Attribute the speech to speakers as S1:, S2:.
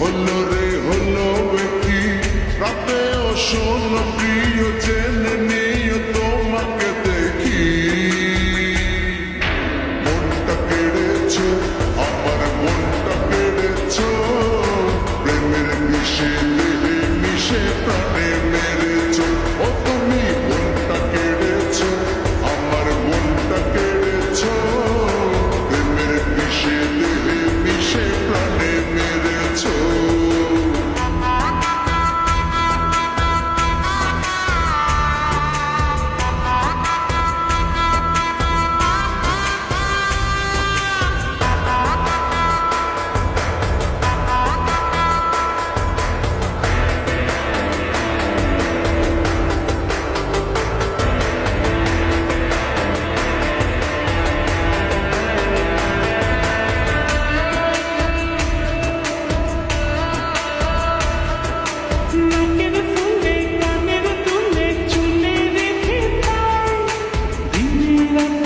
S1: হলো রে হলো কি রাতে অসনবী
S2: Thank you.